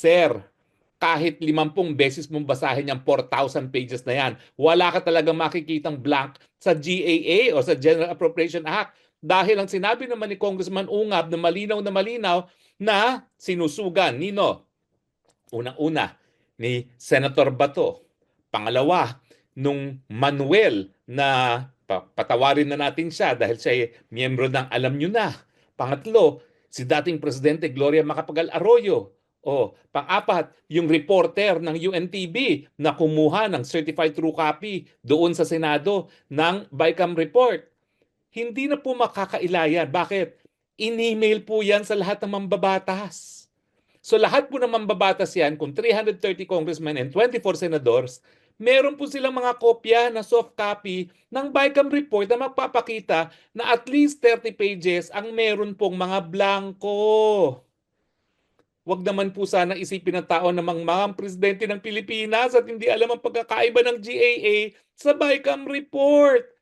Sir, kahit limampung beses mong basahin yung 4,000 pages na yan, wala ka talagang makikitang blank sa GAA o sa General Appropriation Act. Dahil ang sinabi naman ni Congressman Ungab na malinaw na malinaw na sinusugan, Nino, unang-una, ni Senator Bato. Pangalawa, nung Manuel na pa- patawarin na natin siya dahil siya ay miyembro ng alam nyo na. Pangatlo, si dating Presidente Gloria Macapagal Arroyo. O, pang-apat, yung reporter ng UNTV na kumuha ng certified true copy doon sa Senado ng BICAM report. Hindi na po makakailayan. Bakit? In-email po yan sa lahat ng mambabatas. So lahat po ng mambabatas yan, kung 330 congressmen and 24 senadors, meron po silang mga kopya na soft copy ng BICAM report na magpapakita na at least 30 pages ang meron pong mga blanco. Huwag naman po sana isipin ng tao na mga presidente ng Pilipinas at hindi alam ang pagkakaiba ng GAA sa BICAM report.